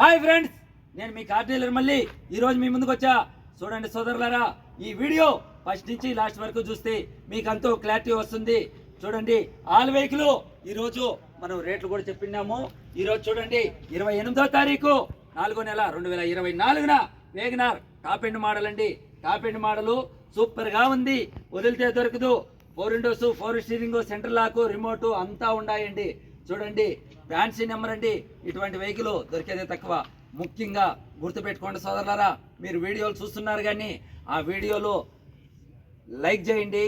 Hi friends నేను మీ car dealer మళ్ళీ. ఈరోజు మీ ముందుకు వచ్చా. చూడండి సోదరులారా ఈ వీడియో ఫస్ట్ నుంచి లాస్ట్ వరకు చూస్తే మీకు అంతో క్లారిటీ వస్తుంది. చూడండి ఆల్ వెహికల్ ఈరోజు మనం రేట్లు కూడా చెప్పినాము. ఈరోజు చూడండి ఇరవై ఎనిమిదో తారీఖు నాలుగో నెల రెండు వేల ఇరవై నాలుగున వేగనార్ టాప్ ఎండ్ మోడల్ అండి. టాప్ ఎండ్ మోడలు సూపర్గా ఉంది. వదిలితే దొరకదు. Four windows four steering centre lock remote అంతా ఉన్నాయండి చూడండి ఫ్యాన్సీ నెంబర్ అండి. ఇటువంటి వెహికల్ దొరికేదే తక్కువ. ముఖ్యంగా గుర్తుపెట్టుకోండి సోదరులారా మీరు వీడియోలు చూస్తున్నారు కానీ ఆ వీడియోలో లైక్ చేయండి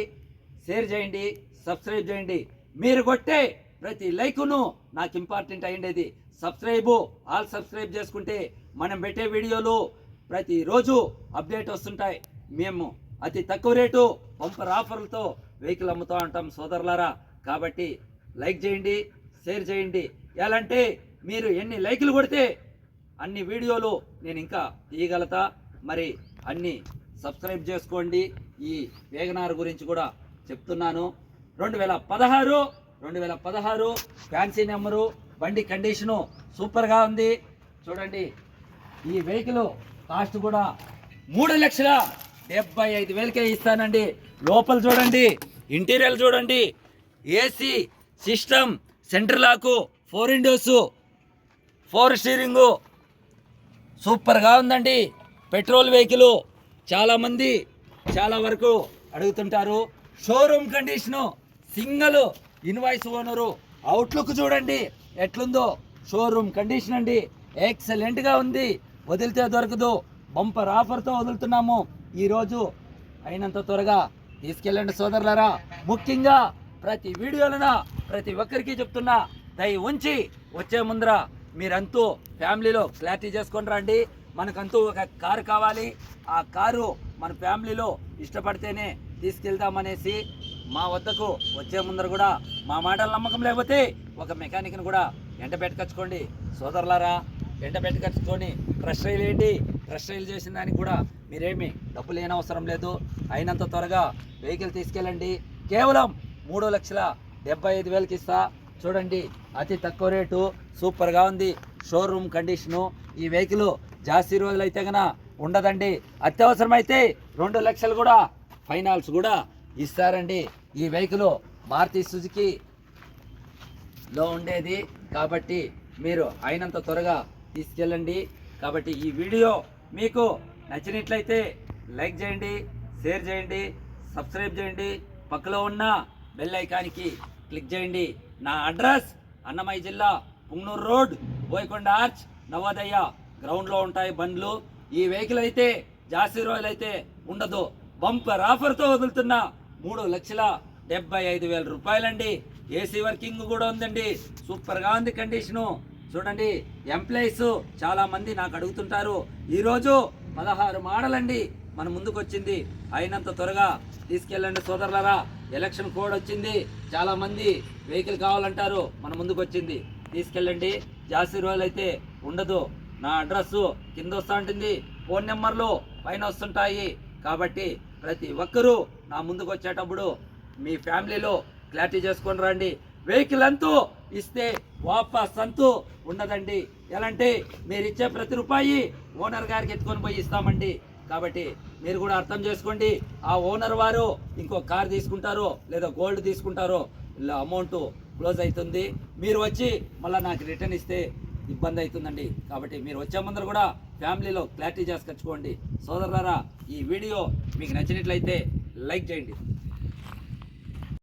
షేర్ చేయండి సబ్స్క్రైబ్ చేయండి. మీరు కొట్టే ప్రతి లైకును నాకు ఇంపార్టెంట్ అయ్యేది సబ్స్క్రైబు ఆల్ సబ్స్క్రైబ్ చేసుకుంటే మనం పెట్టే వీడియోలు ప్రతిరోజు అప్డేట్ వస్తుంటాయి. మేము అతి తక్కువ రేటు పంపర్ ఆఫర్లతో వెహికల్ అమ్ముతూ ఉంటాం సోదరులారా. కాబట్టి లైక్ చేయండి షేర్ చేయండి. ఎలాంటే మీరు ఎన్ని లైకులు కొడితే అన్ని వీడియోలు నేను ఇంకా తీయగలతా మరి అన్ని సబ్స్క్రైబ్ చేసుకోండి. ఈ వేగనార్ గురించి కూడా చెప్తున్నాను. రెండు వేల పదహారు రెండు వేల పదహారు ఫ్యాన్సీ నెంబరు బండి కండిషను సూపర్గా ఉంది. చూడండి ఈ వెహికల్ కాస్ట్ కూడా మూడు లక్షల డెబ్బై ఐదు వేలకే ఇస్తానండి. లోపల చూడండి ఇంటీరియర్ చూడండి AC system centre lock power windows power steering. సూపర్గా ఉందండి. పెట్రోల్ వెహికల్ చాలామంది చాలా వరకు అడుగుతుంటారు. Showroom condition single invoice owner outlook చూడండి. ఎట్లుందో షోరూమ్ కండిషన్ అండి. ఎక్సలెంట్గా ఉంది. వదిలితే దొరకదు. బంపర్ ఆఫర్తో వదులుతున్నాము. ఈరోజు అయినంత త్వరగా తీసుకెళ్ళండి సోదరులారా. ముఖ్యంగా ప్రతి వీడియోలన ప్రతి ఒక్కరికి చెప్తున్నా దయ ఉంచి వచ్చే ముందర మీరంతూ ఫ్యామిలీలో క్లారిటీ చేసుకొని రండి. మనకంతూ ఒక కారు కావాలి. ఆ కారు మన ఫ్యామిలీలో ఇష్టపడితేనే తీసుకెళ్తామనేసి మా వద్దకు వచ్చే ముందర కూడా మా మాటల నమ్మకం లేకపోతే ఒక మెకానిక్ని కూడా ఎంట పెట్టుకొచ్చుకోండి. సోదరులారా ఎంట పెట్టుకొచ్చుకొని ఫ్రెష్ రైలు ఏంటి? ఫ్రెష్ రైలు చేసిన దానికి కూడా మీరేమి డబ్బులు లేని అవసరం లేదు. అయినంత త్వరగా వెహికల్ తీసుకెళ్ళండి. కేవలం మూడు లక్షల డెబ్బై ఐదు వేలకి ఇస్తా. చూడండి అతి తక్కువ రేటు సూపర్గా ఉంది. షోరూమ్ కండిషను ఈ వెహికల్ జాస్తి రోజులు అయితే గన ఉండదండి. అత్యవసరమైతే రెండు లక్షలు కూడా ఫైనాన్స్ కూడా ఇస్తారండి. ఈ వెహికల్ మారుతి సుజుకిలో ఉండేది. కాబట్టి మీరు అయినంత త్వరగా తీసుకెళ్ళండి. కాబట్టి ఈ వీడియో మీకు నచ్చినట్లయితే లైక్ చేయండి షేర్ చేయండి సబ్స్క్రైబ్ చేయండి. పక్కలో ఉన్న బెల్ ఐకానికి క్లిక్ చేయండి. నా అడ్రస్ అన్నమయ్య జిల్లా పుంగనూరు రోడ్ బోయకొండ ఆర్చ్ నవోదయ గ్రౌండ్లో ఉంటాయి బండ్లు. ఈ వెహికల్ అయితే జాసీ రోజులు అయితే ఉండదు. బంపర్ ఆఫర్తో వదులుతున్న మూడు లక్షల డెబ్బై ఐదు వేల రూపాయలండి. ఏసీ వర్కింగ్ కూడా ఉందండి. సూపర్గా ఉంది కండిషను. చూడండి ఎంప్లాయీస్ చాలామంది నాకు అడుగుతుంటారు ఈరోజు పదహారు మోడల్ అండి మన ముందుకు వచ్చింది అయినంత త్వరగా తీసుకెళ్ళండి సోదరులరా. ఎలక్షన్ కోడ్ వచ్చింది. చాలామంది వెహికల్ కావాలంటారు. మన ముందుకు వచ్చింది. తీసుకెళ్ళండి. జాస్తి రోజులు అయితే ఉండదు. నా అడ్రస్ కింద వస్తూ ఉంటుంది ఫోన్ నెంబర్లు పైన వస్తుంటాయి. కాబట్టి ప్రతి ఒక్కరూ నా ముందుకు వచ్చేటప్పుడు మీ ఫ్యామిలీలో క్లారిటీ చేసుకొని రండి. వెహికల్ అంతూ ఇస్తే వాపస్ అంతూ ఉండదండి. ఎలాంటి మీరు ఇచ్చే ప్రతి రూపాయి ఓనర్ గారికి ఎత్తుకొని పోయి ఇస్తామండి. కాబట్టి మీరు కూడా అర్థం చేసుకోండి. ఆ ఓనర్ వారు ఇంకో కార్ తీసుకుంటారో లేదా గోల్డ్ తీసుకుంటారో ఇలా అమౌంట్ క్లోజ్ అవుతుంది. మీరు వచ్చి మళ్ళీ నాకు రిటర్న్ ఇస్తే ఇబ్బంది అవుతుందండి. కాబట్టి మీరు వచ్చే ముందర కూడా ఫ్యామిలీలో క్లారిటీ చేసుకొచ్చుకోండి సోదరులారా ఈ వీడియో మీకు నచ్చినట్లయితే లైక్ చేయండి.